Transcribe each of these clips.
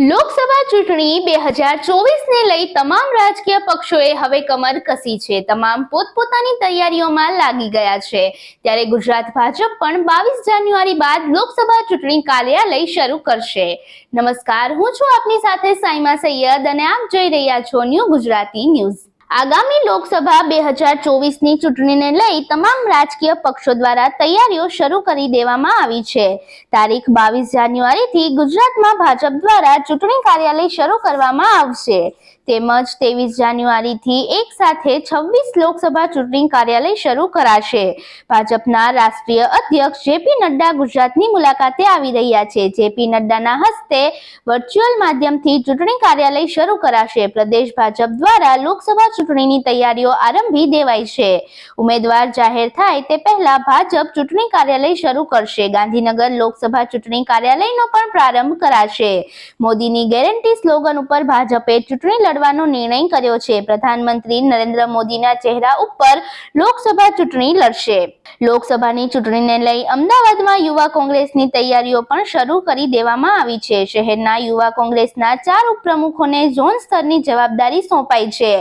લોકસભા ચૂંટણી બે હજાર ચોવીસને લઈ તમામ રાજકીય પક્ષોએ હવે કમર કસી છે. તમામ પોતપોતાની તૈયારીઓમાં લાગી ગયા છે. ત્યારે ગુજરાત ભાજપ પણ બાવીસ જાન્યુઆરી બાદ લોકસભા ચૂંટણી કાર્યાલય શરૂ કરશે. નમસ્કાર, હું છું આપની સાથે સાઈમા સૈયદ અને આપ જોઈ રહ્યા છો ન્યૂ ગુજરાતી ન્યૂઝ. આગામી લોકસભા બે હજાર ચોવીસની ચૂંટણીને લઈ તમામ રાજકીય પક્ષો દ્વારા તૈયારીઓ શરૂ કરી દેવામાં આવી છે. તારીખ બાવીસ જાન્યુઆરીથી ગુજરાતમાં ભાજપ દ્વારા ચૂંટણી કાર્યાલય શરૂ કરવામાં આવશે. તેમજ ત્રેવીસ જાન્યુઆરીથી એક સાથે છવ્વીસ લોકસભા ચૂંટણી કાર્યાલય શરૂ કરાશે. ભાજપના રાષ્ટ્રીય અધ્યક્ષ જેપી નડ્ડા ગુજરાતની મુલાકાતે આવી રહ્યા છે. જેપી નડ્ડાના હસ્તે વર્ચ્યુઅલ માધ્યમથી ચૂંટણી કાર્યાલય શરૂ કરાશે. પ્રદેશ ભાજપ દ્વારા લોકસભા ચૂંટણીની તૈયારીઓ આરંભી દેવાઈ છે. ઉમેદવાર જાહેર થાય તે પહેલા ભાજપ ચૂંટણી કાર્યાલય શરૂ કરશે. ગાંધીનગર લોકસભા ચૂંટણી કાર્યાલયનો પણ પ્રારંભ કરાશે. મોદીની ગેરંટી સ્લોગન ઉપર ભાજપે ચૂંટણી લડવાનો નિર્ણય કર્યો છે. પ્રધાનમંત્રી નરેન્દ્ર મોદીના ચહેરા ઉપર લોકસભા ચૂંટણી લડશે. લોકસભાની ચૂંટણીને લઈ અમદાવાદમાં યુવા કોંગ્રેસની તૈયારીઓ પણ શરૂ કરી દેવામાં આવી છે. શહેરના યુવા કોંગ્રેસના ચાર ઉપપ્રમુખોને ઝોન સ્તરની જવાબદારી સોંપાઈ છે.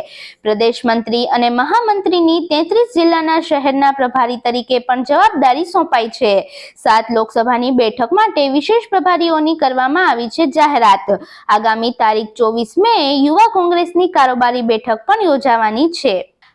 પ્રદેશ મંત્રી અને મહામંત્રીની તેત્રીસ જિલ્લાના શહેરના પ્રભારી તરીકે પણ જવાબદારી સોંપાઈ છે. સાત લોકસભાની બેઠક માટે વિશેષ પ્રભારીઓની કરવામાં આવી છે જાહેરાત. આગામી તારીખ ચોવીસ મે યુવા કોંગ્રેસની કારોબારી બેઠક પણ યોજાવાની છે.